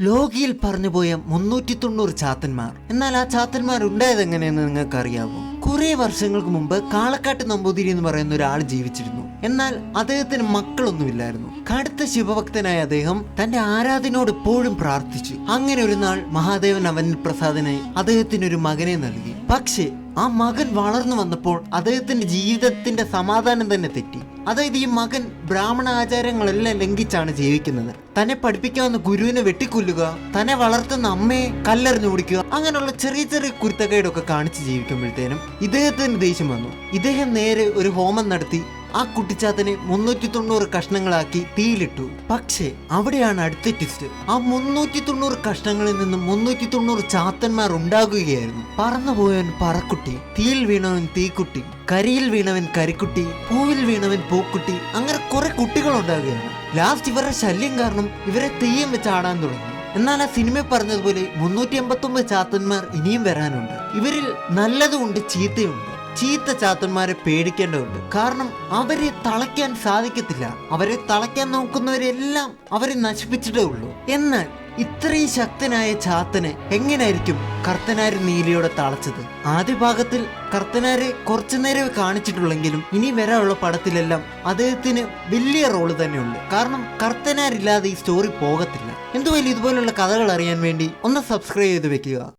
ലോകിയിൽ പറഞ്ഞുപോയ മുന്നൂറ്റി തൊണ്ണൂറ് ചാത്തന്മാർ. എന്നാൽ ആ ചാത്തന്മാർ ഉണ്ടായത് എങ്ങനെയെന്ന് നിങ്ങൾക്ക് അറിയാമോ കുറെ വർഷങ്ങൾക്ക് മുമ്പ് കാളക്കാട്ട് നമ്പൂതിരി എന്ന് പറയുന്ന ഒരാൾ ജീവിച്ചിരുന്നു. എന്നാൽ അദ്ദേഹത്തിന് മക്കളൊന്നുമില്ലായിരുന്നു. കടുത്ത ശിവഭക്തനായ അദ്ദേഹം തന്റെ ആരാധനയോട് എപ്പോഴും പ്രാർത്ഥിച്ചു. അങ്ങനെ ഒരു നാൾ മഹാദേവൻ അവനിൽ പ്രസാദനായി അദ്ദേഹത്തിന് ഒരു മകനെ നൽകി. പക്ഷേ ആ മകൻ വളർന്നു വന്നപ്പോൾ അദ്ദേഹത്തിന്റെ ജീവിതത്തിന്റെ സമാധാനം തന്നെ തെറ്റി. അതായത് ഈ മകൻ ബ്രാഹ്മണ ആചാരങ്ങളെല്ലാം ലംഘിച്ചാണ് ജീവിക്കുന്നത്. തന്നെ പഠിപ്പിക്കാവുന്ന ഗുരുവിനെ വെട്ടിക്കൊല്ലുക തന്നെ വളർത്തുന്ന അമ്മയെ കല്ലെറിഞ്ഞു ഓടിക്കുക അങ്ങനെയുള്ള ചെറിയ ചെറിയ കുരുത്തക്കേടൊക്കെ കാണിച്ച് ജീവിക്കുമ്പോഴത്തേനും ഇദ്ദേഹത്തിന് ദേഷ്യം വന്നു. ഇദ്ദേഹം നേരെ ഒരു ഹോമം നടത്തി ആ കുട്ടിച്ചാത്തനെ മുന്നൂറ്റി തൊണ്ണൂറ് കഷ്ണങ്ങളാക്കി തീയിലിട്ടു. പക്ഷേ അവിടെയാണ് അടുത്ത ട്വിസ്റ്റ് ആ മുന്നൂറ്റി തൊണ്ണൂറ് കഷ്ണങ്ങളിൽ നിന്നും മുന്നൂറ്റി തൊണ്ണൂറ് ചാത്തന്മാർ ഉണ്ടാകുകയായിരുന്നു. പറന്നുപോയവൻ പറക്കുട്ടി തീയിൽ വീണവൻ തീക്കുട്ടി കരിയിൽ വീണവൻ കരിക്കുട്ടി പൂവിൽ വീണവൻ പൂക്കുട്ടി അങ്ങനെ കുറെ കുട്ടികൾ ഉണ്ടാകുകയാണ് ലാസ്റ്റ് ഇവരുടെ ശല്യം കാരണം ഇവരെ തെയ്യം വെച്ച് ആടാൻ തുടങ്ങി. എന്നാൽ ആ സിനിമ പറഞ്ഞതുപോലെ മുന്നൂറ്റി എൺപത്തി ഒമ്പത് ചാത്തന്മാർ ഇനിയും വരാനുണ്ട്. ഇവരിൽ നല്ലതുമുണ്ട് ചീത്തയുണ്ട് ചീത്ത ചാത്തന്മാരെ പേടിക്കേണ്ടതുണ്ട്. കാരണം അവരെ തളയ്ക്കാൻ സാധിക്കത്തില്ല. അവരെ തളയ്ക്കാൻ നോക്കുന്നവരെല്ലാം അവരെ നശിപ്പിച്ചിട്ടേ ഉള്ളൂ. എന്നാൽ ഇത്രയും ശക്തനായ ചാത്തനെ എങ്ങനെയായിരിക്കും കർത്തനാര് നീലയോടെ തളച്ചത്? ആദ്യ ഭാഗത്തിൽ കർത്തനാരെ കുറച്ചു നേരമേ കാണിച്ചിട്ടുള്ളെങ്കിലും ഇനി വരാനുള്ള പടത്തിലെല്ലാം അദ്ദേഹത്തിന് വലിയ റോൾ തന്നെയുണ്ട് കാരണം കർത്തനാരില്ലാതെ ഈ സ്റ്റോറി പോകത്തില്ല. എന്തുവല്ല ഇതുപോലുള്ള കഥകൾ അറിയാൻ വേണ്ടി ഒന്ന് സബ്സ്ക്രൈബ് ചെയ്ത് വെക്കുക.